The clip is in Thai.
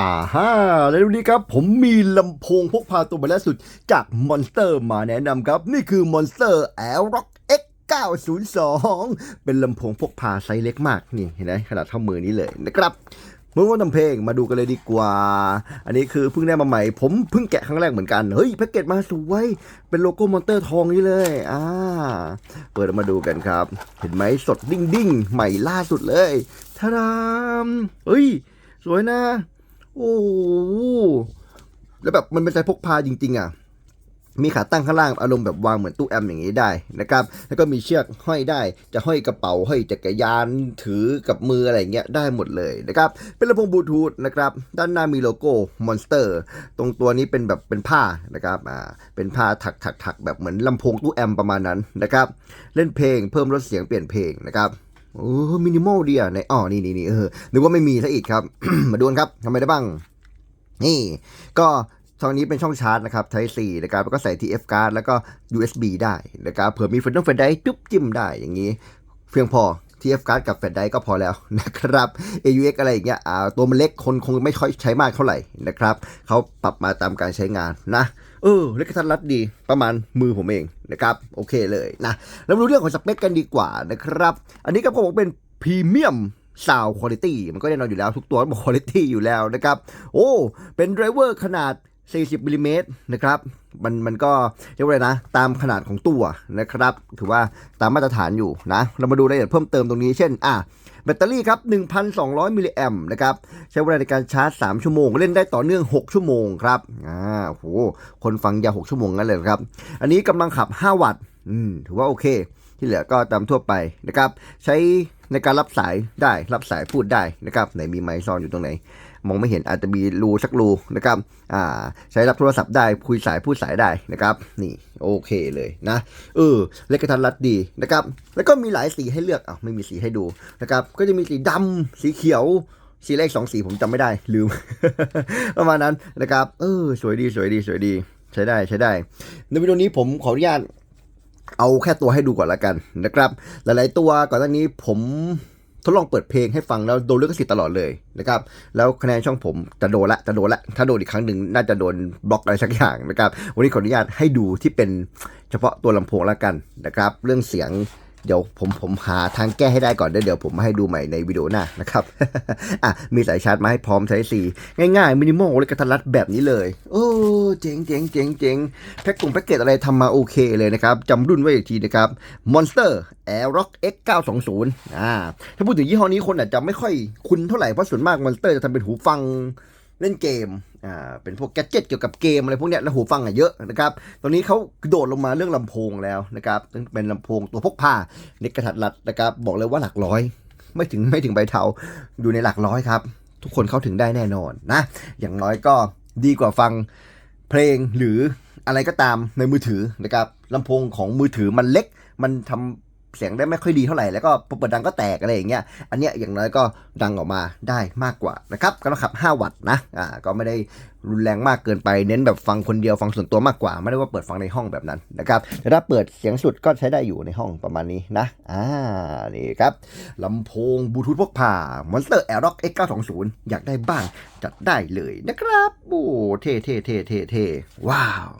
อ่าฮะแล้ววันนี้ครับผมมีลำโพงพกพาตัวใหม่ล่าสุดจากมอนสเตอร์มาแนะนำครับ นี่คือ Monster Air Rock X 902 เป็นลำโพงพกพาไซส์เล็กมากนี่เห็นไหมขนาดเท่ามือนี้เลยนะครับเมื่อวันทำเพลงมาดูกันเลยดีกว่า อันนี้คือเพิ่งได้มาใหม่ ผมเพิ่งแกะครั้งแรกเหมือนกัน เฮ้ยแพ็กเกจมาสวยเป็นโลโก้มอนเตอร์ทองนี้เลย อ่า เปิดมาดูกันครับ เห็นไหมสดดิ้งดิ้งใหม่ล่าสุดเลยทาดามเฮ้ย สวยนะ โอ้โหแล้วแบบมันเป็นใจพกพาจริง ๆ อะ มีขาตั้งข้างล่างอารมณ์แบบวางเหมือนตู้แอมอย่างนี้ได้นะครับ แล้วก็มีเชือกห้อยได้ จะห้อยกระเป๋าห้อยจักรยานถือกับมืออะไรเงี้ยได้หมดเลยนะครับ เป็นลำโพงบลูทูธนะครับ ด้านหน้ามีโลโก้มอนสเตอร์ตรงตัวนี้เป็นแบบเป็นผ้านะครับ อ่า เป็นผ้าถักถักถักแบบเหมือนลำโพงตู้แอมประมาณนั้นนะครับ เล่นเพลงเพิ่มลดเสียงเปลี่ยนเพลงนะครับ โอ้มินิมอลดีอะในอ๋อนี่นี่นี่เออนึกว่าไม่มีซะอีกครับ มาดูกันครับทำไมได้บ้าง นี่ ก็ช่องนี้เป็นช่องชาร์จนะครับ Type C นะครับแล้วก็ใส่ TF card แล้วก็ USB ได้นะครับเผื่อมีเฟนต้องเฟนได้จุ๊บจิ้มได้อย่างนี้ เพียงพอ TF card กับแฟลชไดก็พอแล้วนะครับ AUX อะไรอย่างเงี้ยอ่าตัวมันเล็กคนคงไม่ค่อยใช้มากเท่าไหร่นะครับเขาปรับมาตามการใช้งานนะ เออเล็กทันรัดดีประมาณมือผมเองนะครับ โอเคเลยนะแล้วมาดูเรื่องของสเปคกันดีกว่านะครับ อันนี้ก็เขาบอกเป็นพรีเมียมซาวคุณภาพมันก็แน่นอนอยู่แล้วทุกตัวบอกคุณภาพอยู่แล้วนะครับ โอ้ เป็นไดรเวอร์ขนาด 40มิลลิเมตรนะครับมันมันก็เรียกว่าอะไรนะ ตามขนาดของตัวนะครับ ถือว่าตามมาตรฐานอยู่นะ เรามาดูรายละเอียดเพิ่มเติมตรงนี้เช่นอะแบตเตอรี่ครับ 1,200 มิลลิแอมนะครับใช้เวลาในการชาร์จ 3 ชั่วโมง เล่นได้ต่อเนื่อง 6 ชั่วโมงครับอ่าโหคนฟังยาว6ชั่วโมงงั้นเลยครับ อันนี้กำลังขับ 5 วัตต์อืมถือว่าโอเค ที่เหลือก็ตามทั่วไปนะครับ ใช้ในการรับสายได้รับสายพูดได้นะครับไหนมีไมค์ซ่อนอยู่ตรงไหน มองไม่เห็นอาจจะมีรูสักรูนะครับอ่าใช้รับโทรศัพท์ได้คุยสายพูดสายได้นะครับนี่โอเคเลยนะเออเล็กกระทัดรัดดีนะครับแล้วก็มีหลายสีให้เลือกอะไม่มีสีให้ดูนะครับก็จะมีสีดำสีเขียวสีเลขสองสีผมจำไม่ได้ลืม ประมาณนั้นนะครับเออสวยดีสวยดีสวยดีใช้ได้ใช้ได้ ในวิดีโอนี้ผมขออนุญาตเอาแค่ตัวให้ดูก่อนละกันนะครับ หลาย ๆ ตัวก่อนหน้านี้ผม ทดลองเปิดเพลงให้ฟังแล้วโดนเลือกสิทธิ์ตลอดเลยนะครับแล้วคะแนนช่องผมจะโดนละจะโดนละถ้าโดนอีกครั้งหนึ่งน่าจะโดนบล็อกอะไรสักอย่างนะครับวันนี้ขออนุญาตให้ดูที่เป็นเฉพาะตัวลำโพงแล้วกันนะครับ เรื่องเสียง เดี๋ยวผมผมหาทางแก้ให้ได้ก่อนเดี๋ยวเดี๋ยวผมมาให้ดูใหม่ในวิดีโอหน้านะครับอะมีสายชาร์จมาให้พร้อมใช้สีง่ายๆมินิมอลและกระทัดรัดแบบนี้เลย โอ้เจ๋งเจ๋งเจ๋งเจ๋งแพ็กกงแพ็กเกจอะไรทำมาโอเคเลยนะครับจำรุ่นไว้อีกทีนะครับ Monster Air Rock X 920อ่าถ้าพูดถึงยี่ห้อนี้คนอาจจะไม่ค่อยคุ้นเท่าไหร่เพราะส่วนมาก Monster จะทำเป็นหูฟังเล่นเกม อ่าเป็นพวกแกจิตเกี่ยวกับเกมอะไรพวกเนี้ยแล้วหูฟังอะเยอะนะครับ ตอนนี้เขาโดดลงมาเรื่องลำโพงแล้วนะครับเป็นลำโพงตัวพกพาเน็กกระทัดรัดนะครับ บอกเลยว่าหลักร้อย ไม่ถึงไม่ถึงใบเทาอยู่ในหลักร้อยครับ ทุกคนเข้าถึงได้แน่นอนนะ อย่างน้อยก็ดีกว่าฟังเพลงหรืออะไรก็ตามในมือถือนะครับลำโพงของมือถือมันเล็กมันทำ เสียงได้ไม่ค่อยดีเท่าไหร่แล้วก็พอเปิดดังก็แตกอะไรอย่างเงี้ยอันเนี้ยอย่างน้อยก็ดังออกมาได้มากกว่านะครับก็ต้องขับ 5 วัตต์นะอ่าก็ไม่ได้รุนแรงมากเกินไปเน้นแบบฟังคนเดียวฟังส่วนตัวมากกว่า ไม่ได้ว่าเปิดฟังในห้องแบบนั้นนะครับแต่ถ้าเปิดเสียงสุดก็ใช้ได้อยู่ในห้องประมาณนี้นะอ่านี่ครับลำโพงบลูทูธพกพา Monster Air Rock X 920 อยากได้บ้างจัดได้เลยนะครับโอ้เท่เท่เท่เท่เท่ว้าว